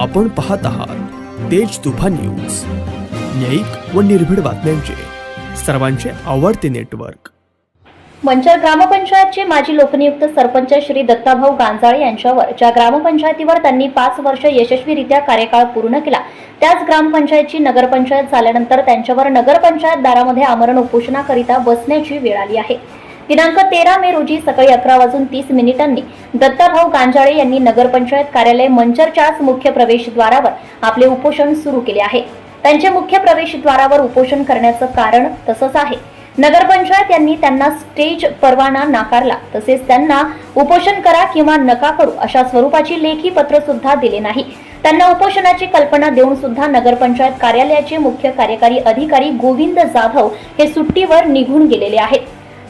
आपण पाहत आहात तेज तुफा न्यूज. न्यायिक व निर्भीड बातम्यांचे. सर्वांचे आवडते नेटवर्क. मंचर ग्रामपंचायतचे माजी लोकनियुक्त सरपंच श्री दत्ताभाऊ गांजाळे यांच्यावर ज्या ग्रामपंचायतीवर त्यांनी पाच वर्ष यशस्वीरित्या कार्यकाळ पूर्ण केला त्याच ग्रामपंचायतची नगरपंचायत झाल्यानंतर त्यांच्यावर नगरपंचायत दारामध्ये आमरण उपोषणाकरिता बसण्याची वेळ आली आहे. दिनांक तेरा मे रोजी सकाळी अकरा वाजून तीस मिनिटांनी दत्ताभाऊ गांजाळे यांनी नगरपंचायत कार्यालय मंचरच्याच मुख्य प्रवेशद्वारावर आपले उपोषण सुरू केले आहे. त्यांचे मुख्य प्रवेशद्वारावर उपोषण करण्याचं कारण तसंच आहे. नगरपंचायत यांनी त्यांना स्टेज परवाना नाकारला. तसेच त्यांना उपोषण करा किंवा नका करू अशा स्वरूपाची लेखी पत्र सुद्धा दिले नाही. त्यांना उपोषणाची कल्पना देऊन सुद्धा नगरपंचायत कार्यालयाचे मुख्य कार्यकारी अधिकारी गोविंद जाधव हे सुट्टीवर निघून गेलेले आहेत.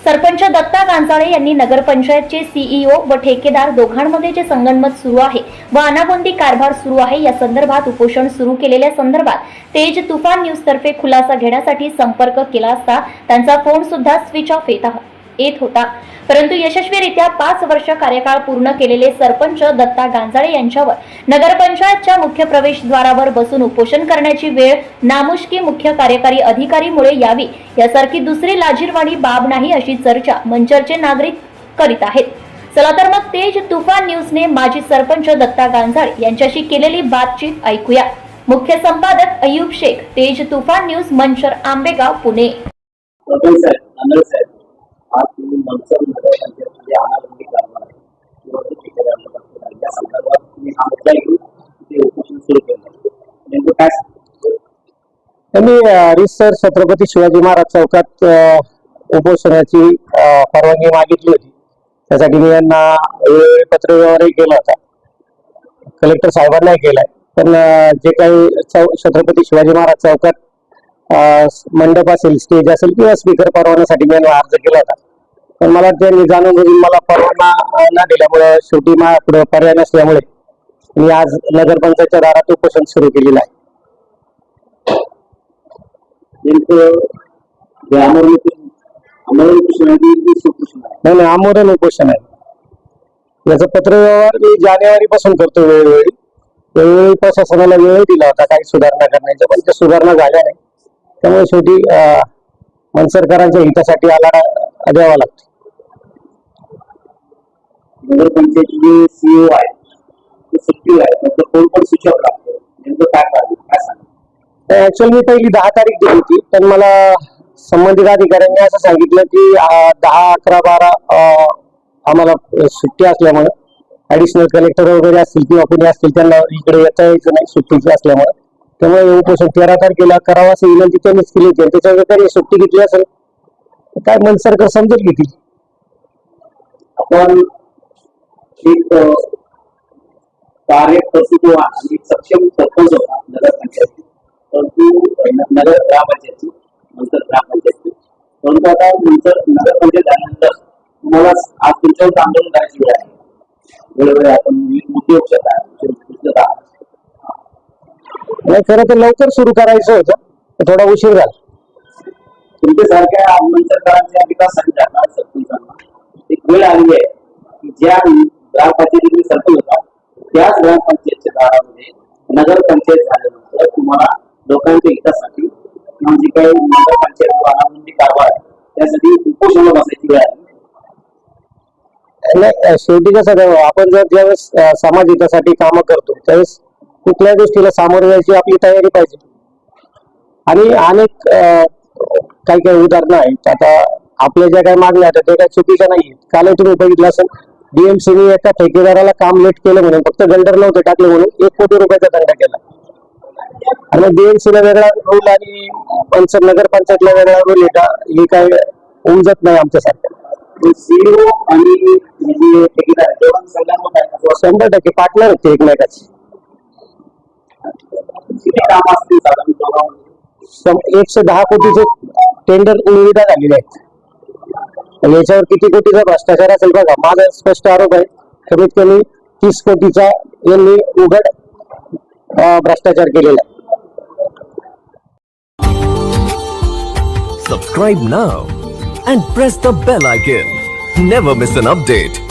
सरपंच दत्ता गांजाळे यांनी नगरपंचायतचे सीईओ व ठेकेदार दोघांमध्ये जे संगणमत सुरू आहे व अनागोंदी कारभार सुरू आहे या संदर्भात उपोषण सुरू केलेल्या संदर्भात तेज तुफान न्यूज तर्फे खुलासा घेण्यासाठी संपर्क केला असता त्यांचा फोन सुद्धा स्विच ऑफ येत आहे- येत होता. परंतु यशस्वीरित्या पाच वर्ष कार्यकाळ पूर्ण केलेले सरपंच दत्ता गांजाळे यांच्यावर नगरपंचायतच्या मुख्य प्रवेशद्वारावर बसून उपोषण करण्याची वेळ नामुष्की मुख्य कार्यकारी अधिकारीमुळे यावी. यासारखी दुसरी लाजीरवाणी बाब नाही अशी चर्चा मंचरचे नागरिक करीत आहेत. चला तर मग तेज तुफान न्यूजने माजी सरपंच दत्ता गांजाळे यांच्याशी केलेली बातचीत ऐकूया. मुख्य संपादक अयुब शेख तेज तुफान न्यूज मंचर आंबेगाव पुणे. आज तुम्ही मनसर कारभार आहे ठेकेदारांना आहे. या संदर्भात तुम्ही हा मुद्दा घेऊन उपोषण सुरू केलं. आहे. नेमकं काय त्यांनी रिसर छत्रपती शिवाजी महाराज चौकात उपोषणाची परवानगी मागितली होती. त्यासाठी मी यांना वेळोवेळी पत्र व्यवहारही केला होता. कलेक्टर साहेबांनाही केलाय पण जे काही चौ छत्रपती शिवाजी महाराज चौकात मंडप असेल स्टेज असेल किंवा स्पीकर परवान्यासाठी मी यांना अर्ज केला होता. पण मला त्यांनी जाणून बुजून मला परवाना न दिल्यामुळे शेवटी माझ्यापुढे पर्याय नसल्यामुळे मी आज नगरपंचायतच्या दारात उपोषण सुरू केलेलं आहे. नाही नाही आमोदन उपोषण आहे. याचं पत्र व्यवहार मी जानेवारी पासून करतो वेळोवेळी. वेळोवेळी प्रशासनाला वेळ दिला होता. काही सुधारणा करण्याच्या पण त्या सुधारणा झाल्या नाही. त्यामुळे शेवटी अं, मनसरकरांच्या हितासाठी आला द्यावा लागतो. नगरपंचायतचे जे सीओ आहे ते आहे फोन पण ऑफ लागतो नेमकं काय कारण काय सांगा ऍक्च्युअली मी पहिली दहा तारीख दिली होती पण मला संबंधित अधिकाऱ्यांनी असं सांगितलं की अं, दहा अकरा बारा अं, आम्हाला सुट्टी असल्यामुळे ऍडिशनल कलेक्टर वगैरे असतील किंवा कोणी असतील त्यांना इकडे येता यायचं नाही सुट्टीची असल्यामुळे. त्यामुळे हे उपोषण तेरा तारखेला करावं असं विनंती त्यांनीच केली होती आणि त्याच्यावर त्यांनी सुट्टी घेतली असेल तर काय मनसरकर समजून घेतील. आपण एक अ, कार्यकर्तृत्ववान आणि सक्षम सरपंच होता नगरपंचायतीत परंतु नगर ग्रामपंचायती नंतर ग्रामपंचायती परंतु आता नंतर नगरपंचायत झाल्यानंतर तुम्हाला आज तुमच्यावर आंदोलन करायची वेळ आहे. वेळोवेळी आपण विविध मुद्दे उचलत आहात खरं तर लवकर सुरू करायचं होतं. थोडा उशीर झाला. तुमच्यासारख्या आंदोलन सरकारांच्या विकासासाठी जाणार सरपंचांना एक वेळ आलेली आहे. की ज्या ग्रामपंचायतीतील सरपंच होता. त्याच ग्रामपंचायतच्या दारामध्ये नगरपंचायत झाल्यानंतर तुम्हाला लोकांच्या हितासाठी किंवा जे काही नगरपंचायत अनागोंदी कारभार आहे त्यासाठी उपोषण बसायची वेळ आली. शेवटी कसं आपण जर ज्यावेळेस समाज हितासाठी कामं करतो त्यावेळेस कुठल्या गोष्टीला सामोरे जायची आपली तयारी पाहिजे. आणि अनेक काही काही उदाहरणं आहेत. आता आपल्या ज्या काही मागण्या आहेत त्या काही चुकीच्या नाही काल तुम्ही बघितलं असेल डीएमसीने एका ठेकेदाराला काम लेट केलं म्हणून फक्त गल्डर नव्हते टाकले म्हणून एक कोटी रुपयाचा दंड केला. आणि डीएमसीला वेगळा रूल आणि पंचायत नगर पंचायतला वेगळा रूल आहे हे काय उमजत नाही आमच्यासारखं. सीईओ आणि ठेकेदार शंभर टक्के पार्टनर होते एकमेकाचे. एकशे दहा कोटीचे टेंडर निविदा झालेले आहेत. आणि याच्यावर किती कोटीचा भ्रष्टाचार असेल बघा माझा स्पष्ट आरोप आहे कमीत कमी तीस कोटीचा यांनी उघड भ्रष्टाचार केलेला आहे Subscribe now and press the bell icon. Never miss an update.